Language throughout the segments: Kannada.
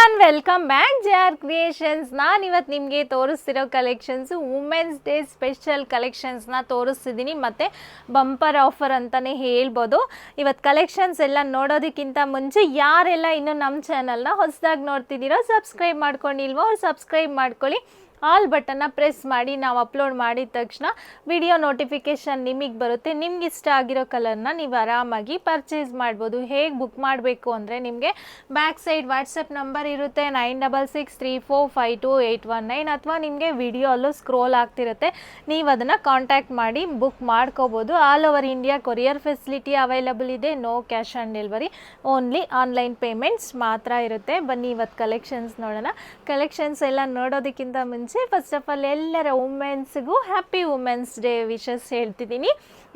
Everyone welcome back J R creations ನಾನು ಇವತ್ತು ನಿಮಗೆ ತೋರಿಸ್ತಿರೋ ಕಲೆಕ್ಷನ್ಸು ವುಮೆನ್ಸ್ ಡೇ ಸ್ಪೆಷಲ್ ಕಲೆಕ್ಷನ್ಸ್ನ ತೋರಿಸ್ತಿದ್ದೀನಿ ಮತ್ತು ಬಂಪರ್ ಆಫರ್ ಅಂತಲೇ ಹೇಳ್ಬೋದು. ಇವತ್ತು ಕಲೆಕ್ಷನ್ಸ್ ಎಲ್ಲ ನೋಡೋದಕ್ಕಿಂತ ಮುಂಚೆ ಯಾರೆಲ್ಲ ಇನ್ನೂ ನಮ್ಮ ಚಾನಲ್ನ ಹೊಸದಾಗಿ ನೋಡ್ತಿದ್ದೀರೋ ಸಬ್ಸ್ಕ್ರೈಬ್ ಮಾಡ್ಕೊಂಡಿಲ್ವೋ ಅವ್ರು ಸಬ್ಸ್ಕ್ರೈಬ್ ಮಾಡ್ಕೊಳ್ಳಿ. ಆಲ್ ಬಟನ್ನ ಪ್ರೆಸ್ ಮಾಡಿ ನಾವು ಅಪ್ಲೋಡ್ ಮಾಡಿದ ತಕ್ಷಣ ವಿಡಿಯೋ ನೋಟಿಫಿಕೇಷನ್ ನಿಮಗೆ ಬರುತ್ತೆ. ನಿಮ್ಗೆ ಇಷ್ಟ ಆಗಿರೋ ಕಲರ್ನ ನೀವು ಆರಾಮಾಗಿ ಪರ್ಚೇಸ್ ಮಾಡ್ಬೋದು. ಹೇಗೆ ಬುಕ್ ಮಾಡಬೇಕು ಅಂದರೆ ನಿಮಗೆ ಬ್ಯಾಕ್ ಸೈಡ್ ವಾಟ್ಸಪ್ ನಂಬರ್ ಇರುತ್ತೆ. Nine double six three four five two eight one nine ಅಥವಾ ನಿಮಗೆ ವಿಡಿಯೋ ಅಲ್ಲೂ ಸ್ಕ್ರೋಲ್ ಆಗ್ತಿರುತ್ತೆ. ನೀವು ಅದನ್ನು ಕಾಂಟ್ಯಾಕ್ಟ್ ಮಾಡಿ ಬುಕ್ ಮಾಡ್ಕೋಬೋದು. All over India courier facility available ಇದೆ. No cash on delivery. Only online payments ಮಾತ್ರ ಇರುತ್ತೆ. ಬನ್ನಿ ಇವತ್ತು ಕಲೆಕ್ಷನ್ಸ್ ನೋಡೋಣ. ಕಲೆಕ್ಷನ್ಸ್ ಎಲ್ಲ ನೋಡೋದಕ್ಕಿಂತ ಮುಂಚೆ ಫಸ್ಟ್ ಆಫ್ ಆಲ್ ಎಲ್ಲರ ವುಮೆನ್ಸ್ಗೂ ಹ್ಯಾಪಿ ವುಮೆನ್ಸ್ ಡೇ ವಿಶಸ್ ಹೇಳ್ತಿದ್ದೀನಿ.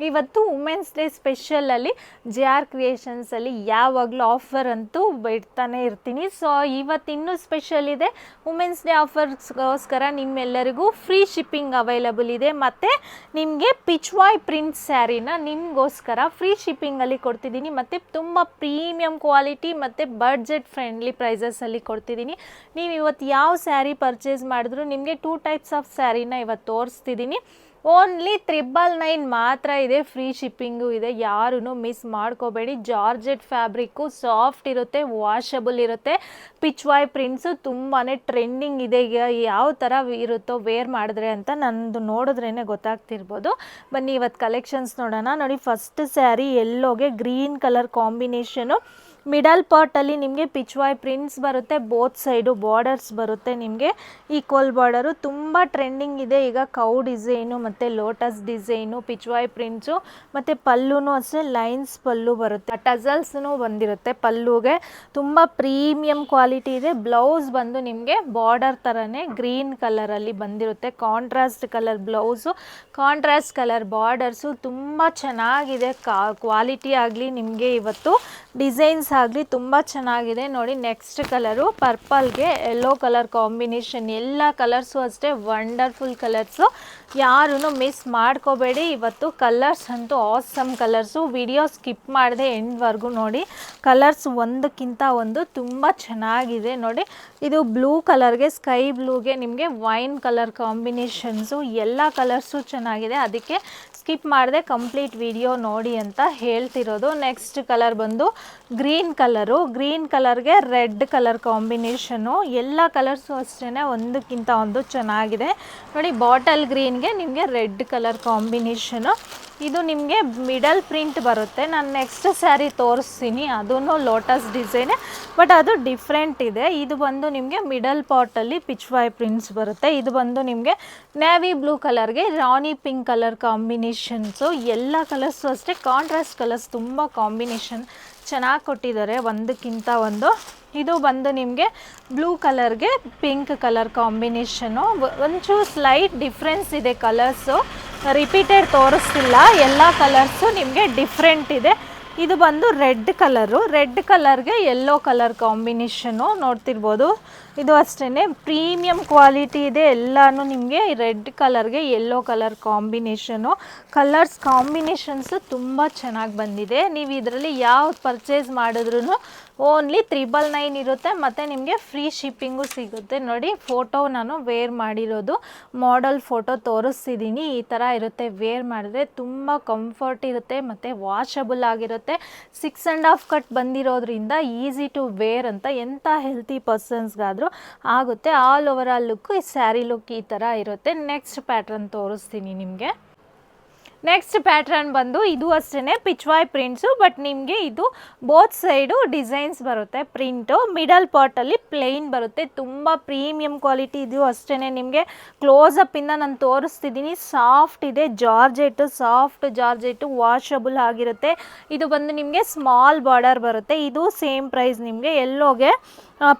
ಇವತ್ತು ವುಮೆನ್ಸ್ ಡೇ ಸ್ಪೆಷಲಲ್ಲಿ ಜೆ ಆರ್ ಕ್ರಿಯೇಷನ್ಸಲ್ಲಿ ಯಾವಾಗಲೂ ಆಫರ್ ಅಂತೂ ಬಿಡ್ತಾನೆ ಇರ್ತೀನಿ. ಸೊ ಇವತ್ತು ಇನ್ನೂ ಸ್ಪೆಷಲ್ ಇದೆ. ವುಮೆನ್ಸ್ ಡೇ ಆಫರ್ಸ್ಗೋಸ್ಕರ ನಿಮ್ಮೆಲ್ಲರಿಗೂ ಫ್ರೀ ಶಿಪ್ಪಿಂಗ್ ಅವೈಲಬಲ್ ಇದೆ. ಮತ್ತು ನಿಮಗೆ ಪಿಚ್ವಾಯ್ ಪ್ರಿಂಟ್ ಸ್ಯಾರಿನ ನಿಮಗೋಸ್ಕರ ಫ್ರೀ ಶಿಪ್ಪಿಂಗಲ್ಲಿ ಕೊಡ್ತಿದ್ದೀನಿ. ಮತ್ತು ತುಂಬ ಪ್ರೀಮಿಯಂ ಕ್ವಾಲಿಟಿ ಮತ್ತು ಬಡ್ಜೆಟ್ ಫ್ರೆಂಡ್ಲಿ ಪ್ರೈಸಸಲ್ಲಿ ಕೊಡ್ತಿದ್ದೀನಿ. ನೀವು ಇವತ್ತು ಯಾವ ಸ್ಯಾರಿ ಪರ್ಚೇಸ್ ಮಾಡಿದ್ರು ನಿಮಗೆ ಟೂ ಟೈಪ್ಸ್ ಆಫ್ ಸ್ಯಾರಿನ ಇವತ್ತು ತೋರಿಸ್ತಿದ್ದೀನಿ ಓನ್ಲಿ ತ್ರಿಬಲ್ ನೈನ್ ಮಾತ್ರ ಇದೆ ಫ್ರೀ ಶಿಪ್ಪಿಂಗು ಇದೆ ಯಾರೂ ಮಿಸ್ ಮಾಡ್ಕೋಬೇಡಿ. ಜಾರ್ಜೆಟ್ ಫ್ಯಾಬ್ರಿಕ್ಕು ಸಾಫ್ಟ್ ಇರುತ್ತೆ ವಾಷಬಲ್ ಇರುತ್ತೆ. ಪಿಚ್ ವಾಯ್ ಪ್ರಿಂಟ್ಸು ತುಂಬಾ ಟ್ರೆಂಡಿಂಗ್ ಇದೆ ಈಗ ಯಾವ ಥರ ಇರುತ್ತೋ ವೇರ್ ಮಾಡಿದ್ರೆ ಅಂತ ನಂದು ನೋಡಿದ್ರೇ ಗೊತ್ತಾಗ್ತಿರ್ಬೋದು. ಬನ್ನಿ ಇವತ್ತು ಕಲೆಕ್ಷನ್ಸ್ ನೋಡೋಣ. ನೋಡಿ ಫಸ್ಟ್ ಸ್ಯಾರಿ ಎಲ್ಲೋಗೆ ಗ್ರೀನ್ ಕಲರ್ ಕಾಂಬಿನೇಷನು ಮಿಡಲ್ ಪಾರ್ಟಲ್ಲಿ ನಿಮಗೆ ಪಿಚ್ವಾಯ್ ಪ್ರಿಂಟ್ಸ್ ಬರುತ್ತೆ, ಬೋತ್ ಸೈಡು ಬಾರ್ಡರ್ಸ್ ಬರುತ್ತೆ ನಿಮಗೆ. ಈಕ್ವಲ್ ಬಾರ್ಡರು ತುಂಬ ಟ್ರೆಂಡಿಂಗ್ ಇದೆ. ಈಗ ಕೌ ಡಿಸೈನು ಮತ್ತು ಲೋಟಸ್ ಡಿಸೈನು ಪಿಚ್ವಾಯ್ ಪ್ರಿಂಟ್ಸು ಮತ್ತು ಪಲ್ಲೂ ಅಷ್ಟೇ, ಲೈನ್ಸ್ ಪಲ್ಲು ಬರುತ್ತೆ. ಟಸಲ್ಸ್ನು ಬಂದಿರುತ್ತೆ ಪಲ್ಲುಗೆ. ತುಂಬ ಪ್ರೀಮಿಯಂ ಕ್ವಾಲಿಟಿ ಇದೆ. ಬ್ಲೌಸ್ ಬಂದು ನಿಮಗೆ ಬಾರ್ಡರ್ ಥರನೇ ಗ್ರೀನ್ ಕಲರಲ್ಲಿ ಬಂದಿರುತ್ತೆ. Contrast colour blouse, contrast colour borders ತುಂಬ ಚೆನ್ನಾಗಿದೆ. ಕ್ವಾಲಿಟಿ ಆಗಲಿ ನಿಮಗೆ ಇವತ್ತು. ಡಿಸೈನ್ಸ್ ಆಗಲಿ ತುಂಬ ಚೆನ್ನಾಗಿದೆ. ನೋಡಿ ನೆಕ್ಸ್ಟ್ ಕಲರು ಪರ್ಪಲ್ಗೆ ಯೆಲ್ಲೋ ಕಲರ್ ಕಾಂಬಿನೇಷನ್ ಎಲ್ಲ ಕಲರ್ಸು ಅಷ್ಟೇ ವಂಡರ್ಫುಲ್ ಕಲರ್ಸು ಯಾರೂ ಮಿಸ್ ಮಾಡ್ಕೋಬೇಡಿ. ಇವತ್ತು ಕಲರ್ಸ್ ಅಂತೂ ಆಸಮ್ ಕಲರ್ಸು ವಿಡಿಯೋ ಸ್ಕಿಪ್ ಮಾಡದೆ ಎಂಡ್ವರೆಗೂ ನೋಡಿ. ಕಲರ್ಸ್ ಒಂದಕ್ಕಿಂತ ಒಂದು ತುಂಬ ಚೆನ್ನಾಗಿದೆ ನೋಡಿ. ಇದು ಬ್ಲೂ ಕಲರ್ಗೆ ಸ್ಕೈ ಬ್ಲೂಗೆ ನಿಮಗೆ ವೈನ್ ಕಲರ್ ಕಾಂಬಿನೇಷನ್ಸು ಎಲ್ಲ ಕಲರ್ಸು ಚೆನ್ನಾಗಿದೆ. ಅದಕ್ಕೆ ಸ್ಕಿಪ್ ಮಾಡದೆ ಕಂಪ್ಲೀಟ್ ವಿಡಿಯೋ ನೋಡಿ ಅಂತ ಹೇಳ್ತಿರೋದು. ನೆಕ್ಸ್ಟ್ ಕಲರ್ ಬಂದು ಗ್ರೀನ್ ಕಲರು ಗ್ರೀನ್ ಕಲರ್ಗೆ ರೆಡ್ ಕಲರ್ ಕಾಂಬಿನೇಷನು ಎಲ್ಲ ಕಲರ್ಸು ಅಷ್ಟೇ ಒಂದಕ್ಕಿಂತ ಒಂದು ಚೆನ್ನಾಗಿದೆ. ನೋಡಿ ಬಾಟಲ್ ಗ್ರೀನ್ಗೆ ನಿಮಗೆ ರೆಡ್ ಕಲರ್ ಕಾಂಬಿನೇಷನು. ಇದು ನಿಮಗೆ ಮಿಡಲ್ ಪ್ರಿಂಟ್ ಬರುತ್ತೆ. ನಾನು ನೆಕ್ಸ್ಟ್ ಸ್ಯಾರಿ ತೋರಿಸ್ತೀನಿ. ಅದೂ ಲೋಟಸ್ ಡಿಸೈನೇ. ಬಟ್ ಅದು ಡಿಫ್ರೆಂಟ್ ಇದೆ. ಇದು ಬಂದು ನಿಮಗೆ ಮಿಡಲ್ ಪಾಟಲ್ಲಿ ಪಿಚ್ವಾಯ್ ಪ್ರಿಂಟ್ಸ್ ಬರುತ್ತೆ. ಇದು ಬಂದು ನಿಮಗೆ ನ್ಯಾವಿ ಬ್ಲೂ ಕಲರ್ಗೆ ರಾನಿ ಪಿಂಕ್ ಕಲರ್ ಕಾಂಬಿನೇಷನ್ಸು. ಎಲ್ಲ ಕಲರ್ಸು ಅಷ್ಟೇ. ಕಾಂಟ್ರಾಸ್ಟ್ ಕಲರ್ಸ್ ತುಂಬ ಕಾಂಬಿನೇಷನ್ ಚೆನ್ನಾಗಿ ಕೊಟ್ಟಿದ್ದಾರೆ. ಒಂದಕ್ಕಿಂತ ಒಂದು. ಇದು ಬಂದು ನಿಮಗೆ ಬ್ಲೂ ಕಲರ್ಗೆ ಪಿಂಕ್ ಕಲರ್ ಕಾಂಬಿನೇಷನು. ಒಂಚೂರು ಸ್ಲೈಟ್ ಡಿಫ್ರೆನ್ಸ್ ಇದೆ ಕಲರ್ಸು. ರಿಪೀಟೆಡ್ ತೋರಿಸ್ತಿಲ್ಲ. ಎಲ್ಲ ಕಲರ್ಸು ನಿಮಗೆ ಡಿಫ್ರೆಂಟ್ ಇದೆ. ಇದು ಬಂದು ರೆಡ್ ಕಲರು. ರೆಡ್ ಕಲರ್ಗೆ ಯೆಲ್ಲೋ ಕಲರ್ ಕಾಂಬಿನೇಷನು ನೋಡ್ತಿರ್ಬೋದು. ಇದು ಅಷ್ಟೇ ಪ್ರೀಮಿಯಂ ಕ್ವಾಲಿಟಿ ಇದೆ, ಎಲ್ಲಾನು ನಿಮಗೆ red ಕಲರ್ಗೆ yellow colour combination. Colours combinations ತುಂಬ ಚೆನ್ನಾಗಿ ಬಂದಿದೆ. ನೀವು ಇದರಲ್ಲಿ ಯಾವ ಪರ್ಚೇಸ್ ಮಾಡಿದ್ರೂ ಓನ್ಲಿ ತ್ರಿಬಲ್ ನೈನ್ ಇರುತ್ತೆ, ಮತ್ತು ನಿಮಗೆ ಫ್ರೀ ಶಿಪ್ಪಿಂಗು ಸಿಗುತ್ತೆ. ನೋಡಿ ಫೋಟೋ ನಾನು ವೇರ್ ಮಾಡಿರೋದು ಮಾಡಲ್ ಫೋಟೋ ತೋರಿಸ್ತಿದ್ದೀನಿ ಈ ಥರ ಇರುತ್ತೆ ವೇರ್ ಮಾಡಿದ್ರೆ ತುಂಬ ಕಂಫರ್ಟ್ ಇರುತ್ತೆ, ಮತ್ತು ವಾಷಬಲ್ ಆಗಿರುತ್ತೆ. ಸಿಕ್ಸ್ ಆ್ಯಂಡ್ ಹಾಫ್ ಕಟ್ ಬಂದಿರೋದ್ರಿಂದ ಈಸಿ ಟು ವೇರ್ ಅಂತ ಎಂಥ ಹೆಲ್ತಿ ಪರ್ಸನ್ಸ್ಗಾದರೂ ಆಗುತ್ತೆ ಆಲ್ ಓವರ್ ಆಲ್ ಲುಕ್ ಈ ಸ್ಯಾರಿ ಲುಕ್ ಈ ಥರ ಇರುತ್ತೆ. ನೆಕ್ಸ್ಟ್ ಪ್ಯಾಟ್ರನ್ ತೋರಿಸ್ತೀನಿ ನಿಮಗೆ. ನೆಕ್ಸ್ಟ್ ಪ್ಯಾಟ್ರನ್ ಬಂದು ಇದು ಅಷ್ಟೇ ಪಿಚ್ವಾಯ್ ಪ್ರಿಂಟ್ಸು ಬಟ್ ನಿಮಗೆ ಇದು ಬೋತ್ ಸೈಡು ಡಿಸೈನ್ಸ್ ಬರುತ್ತೆ. ಪ್ರಿಂಟು ಮಿಡಲ್ ಪಾಟಲ್ಲಿ ಪ್ಲೇನ್ ಬರುತ್ತೆ. ತುಂಬ ಪ್ರೀಮಿಯಂ ಕ್ವಾಲಿಟಿ ಇದು ಅಷ್ಟೇ ನಿಮಗೆ. ಕ್ಲೋಸಪ್ಪಿಂದ ನಾನು ತೋರಿಸ್ತಿದ್ದೀನಿ ಸಾಫ್ಟ್ ಇದೆ ಜಾರ್ಜೆಟ್ಟು ಸಾಫ್ಟ್ ಜಾರ್ಜೆಟ್ಟು ವಾಷಬಲ್ ಆಗಿರುತ್ತೆ. ಇದು ಬಂದು ನಿಮಗೆ ಸ್ಮಾಲ್ ಬಾರ್ಡರ್ ಬರುತ್ತೆ. ಇದು ಸೇಮ್ ಪ್ರೈಸ್ ನಿಮಗೆ ಎಲ್ಲೋಗೆ.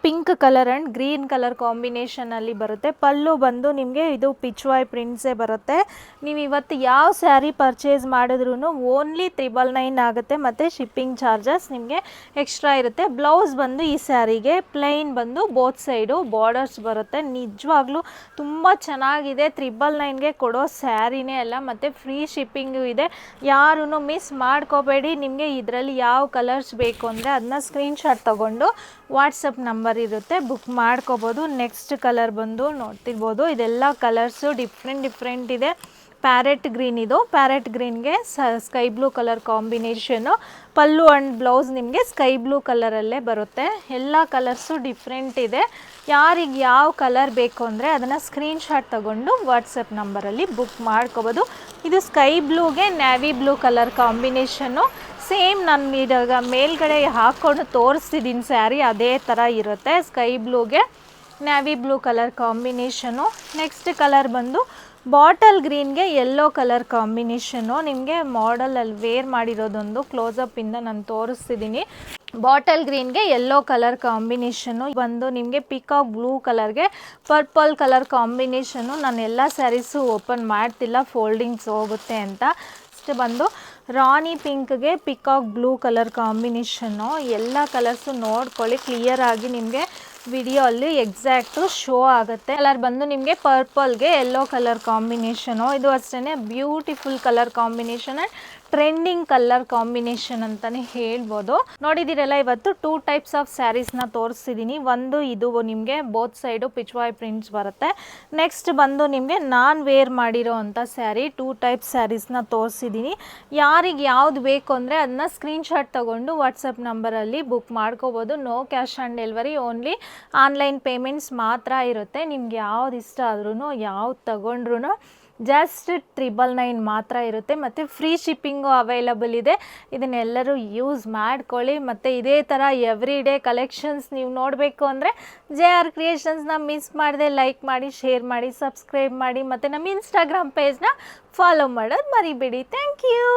Pink colour and green colour ಕಾಂಬಿನೇಷನಲ್ಲಿ ಬರುತ್ತೆ. ಪಲ್ಲು ಬಂದು ನಿಮಗೆ ಇದು ಪಿಚ್ವಾಯ್ ಪ್ರಿಂಟ್ಸೇ ಬರುತ್ತೆ. ನೀವು ಇವತ್ತು ಯಾವ ಸ್ಯಾರಿ ಪರ್ಚೇಸ್ ಮಾಡಿದ್ರೂ ಓನ್ಲಿ ತ್ರಿಬಲ್ ನೈನ್ ಆಗುತ್ತೆ ಮತ್ತು ಶಿಪ್ಪಿಂಗ್ ಚಾರ್ಜಸ್ ನಿಮಗೆ ಎಕ್ಸ್ಟ್ರಾ ಇರುತ್ತೆ. ಬ್ಲೌಸ್ ಬಂದು ಈ ಸ್ಯಾರಿಗೆ ಪ್ಲೈನ್ ಬಂದು ಬೋತ್ ಸೈಡು ಬಾರ್ಡರ್ಸ್ ಬರುತ್ತೆ. ನಿಜವಾಗ್ಲೂ ತುಂಬ ಚೆನ್ನಾಗಿದೆ. ತ್ರಿಬಲ್ ನೈನ್ಗೆ ಕೊಡೋ ಸ್ಯಾರಿನೇ ಅಲ್ಲ, ಮತ್ತು ಫ್ರೀ ಶಿಪ್ಪಿಂಗು ಇದೆ. ಯಾರೂ ಮಿಸ್ ಮಾಡ್ಕೋಬೇಡಿ. ನಿಮಗೆ ಇದರಲ್ಲಿ ಯಾವ ಕಲರ್ಸ್ ಬೇಕು ಅಂದರೆ ಅದನ್ನ ಸ್ಕ್ರೀನ್ಶಾಟ್ ತೊಗೊಂಡು ವಾಟ್ಸಪ್ ನಂಬರ್ ಇರುತ್ತೆ, ಬುಕ್ ಮಾಡ್ಕೋಬೋದು. ನೆಕ್ಸ್ಟ್ ಕಲರ್ ಬಂದು ನೋಡ್ತಿರ್ಬೋದು. ಇದೆಲ್ಲ ಕಲರ್ಸು ಡಿಫ್ರೆಂಟ್ ಡಿಫ್ರೆಂಟ್ ಇದೆ. ಪ್ಯಾರೆಟ್ ಗ್ರೀನ್ ಇದು. Parrot ಗ್ರೀನ್ಗೆ sky blue colour combination. Pallu and blouse ನಿಮಗೆ ಸ್ಕೈ ಬ್ಲೂ ಕಲರಲ್ಲೇ ಬರುತ್ತೆ. ಎಲ್ಲ ಕಲರ್ಸು ಡಿಫ್ರೆಂಟ್ ಇದೆ. ಯಾರಿಗೆ ಯಾವ ಕಲರ್ ಬೇಕು ಅಂದರೆ ಅದನ್ನು ಸ್ಕ್ರೀನ್ಶಾಟ್ ತಗೊಂಡು ವಾಟ್ಸಪ್ ನಂಬರಲ್ಲಿ ಬುಕ್ ಮಾಡ್ಕೋಬೋದು. ಇದು ಸ್ಕೈ ಬ್ಲೂಗೆ navy blue colour combination. Same ನಾನು ಇದಾಗ ಮೇಲ್ಗಡೆ ಹಾಕ್ಕೊಂಡು ತೋರಿಸ್ತಿದ್ದೀನಿ ಸ್ಯಾರಿ, ಅದೇ ಥರ ಇರುತ್ತೆ. Sky ಬ್ಲೂಗೆ navy blue colour combination next colour ಬಂದು ಬಾಟಲ್ ಗ್ರೀನ್ಗೆ ಯೆಲ್ಲೋ ಕಲರ್ ಕಾಂಬಿನೇಷನು ನಿಮಗೆ ಮಾಡಲಲ್ಲಿ ವೇರ್ ಮಾಡಿರೋದೊಂದು ಕ್ಲೋಸಪ್ಪಿಂದ ನಾನು ತೋರಿಸ್ತಿದ್ದೀನಿ ಬಾಟಲ್ ಗ್ರೀನ್ಗೆ ಯೆಲ್ಲೋ ಕಲರ್ ಕಾಂಬಿನೇಷನು ಬಂದು ನಿಮಗೆ ಪಿಕಾಕ್ ಬ್ಲೂ ಕಲರ್ಗೆ ಪರ್ಪಲ್ ಕಲರ್ ಕಾಂಬಿನೇಷನು ನಾನು ಎಲ್ಲ ಸ್ಯಾರೀಸು ಓಪನ್ ಮಾಡ್ತಿಲ್ಲ ಫೋಲ್ಡಿಂಗ್ಸ್ ಹೋಗುತ್ತೆ ಅಂತ. ನೆಕ್ಸ್ಟ್ ಬಂದು ರಾಣಿ ಪಿಂಕ್ಗೆ ಪಿಕಾಕ್ ಬ್ಲೂ ಕಲರ್ ಕಾಂಬಿನೇಷನ್ನು ಎಲ್ಲ ಕಲರ್ಸು ನೋಡ್ಕೊಳ್ಳಿ ಕ್ಲಿಯರ್ ಆಗಿ ನಿಮಗೆ ವಿಡಿಯೋ ಅಲ್ಲಿ ಎಕ್ಸಾಕ್ಟು ಶೋ ಆಗುತ್ತೆ. ಕಲರ್ ಬಂದು ನಿಮಗೆ ಪರ್ಪಲ್ಗೆ ಯೆಲ್ಲೋ ಕಲರ್ ಕಾಂಬಿನೇಷನು ಇದು ಅಷ್ಟೇ beautiful colour combination and trending colour combination ಅಂತಲೇ ಹೇಳ್ಬೋದು. ನೋಡಿದಿರಲ್ಲ ಇವತ್ತು ಟೂ ಟೈಪ್ಸ್ ಆಫ್ ಸ್ಯಾರೀಸ್ನ ತೋರಿಸಿದ್ದೀನಿ. ಒಂದು, ಇದು ನಿಮಗೆ ಬೋತ್ ಸೈಡು ಪಿಚ್ವಾಯ್ ಪ್ರಿಂಟ್ಸ್ ಬರುತ್ತೆ. ನೆಕ್ಸ್ಟ್ ಬಂದು ನಿಮಗೆ ನಾನ್ ವೇರ್ ಮಾಡಿರೋ ಅಂಥ ಸ್ಯಾರಿ ಟೂ ಟೈಪ್ ಸ್ಯಾರೀಸ್ನ ತೋರಿಸಿದ್ದೀನಿ. ಯಾರಿಗೆ ಯಾವ್ದು ಬೇಕು ಅಂದರೆ ಅದನ್ನ ಸ್ಕ್ರೀನ್ಶಾಟ್ ತೊಗೊಂಡು ವಾಟ್ಸಪ್ ನಂಬರಲ್ಲಿ ಬುಕ್ ಮಾಡ್ಕೋಬೋದು. No cash on delivery only online payments ಮಾತ್ರ ಇರುತ್ತೆ. ನಿಮ್ಗೆ ಯಾವ್ದು ಇಷ್ಟ ಆದ್ರೂ ಯಾವ್ದು ತಗೊಂಡ್ರು ಜಸ್ಟ್ ಟ್ರಿಬಲ್ ನೈನ್ ಮಾತ್ರ ಇರುತ್ತೆ, ಮತ್ತು ಫ್ರೀ ಶಿಪ್ಪಿಂಗು ಅವೈಲಬಲ್ ಇದೆ. ಇದನ್ನೆಲ್ಲರೂ ಯೂಸ್ ಮಾಡ್ಕೊಳ್ಳಿ, ಮತ್ತು ಇದೇ ಥರ ಎವ್ರಿ ಡೇ ಕಲೆಕ್ಷನ್ಸ್ ನೀವು ನೋಡಬೇಕು ಅಂದರೆ ಜೆ ಆರ್ ಕ್ರಿಯೇಷನ್ಸ್ನ ಮಿಸ್ ಮಾಡದೆ ಲೈಕ್ ಮಾಡಿ ಶೇರ್ ಮಾಡಿ ಸಬ್ಸ್ಕ್ರೈಬ್ ಮಾಡಿ, ಮತ್ತು ನಮ್ಮ ಇನ್ಸ್ಟಾಗ್ರಾಮ್ ಪೇಜ್ನ ಫಾಲೋ ಮಾಡೋದು ಮರಿಬೇಡಿ. Thank you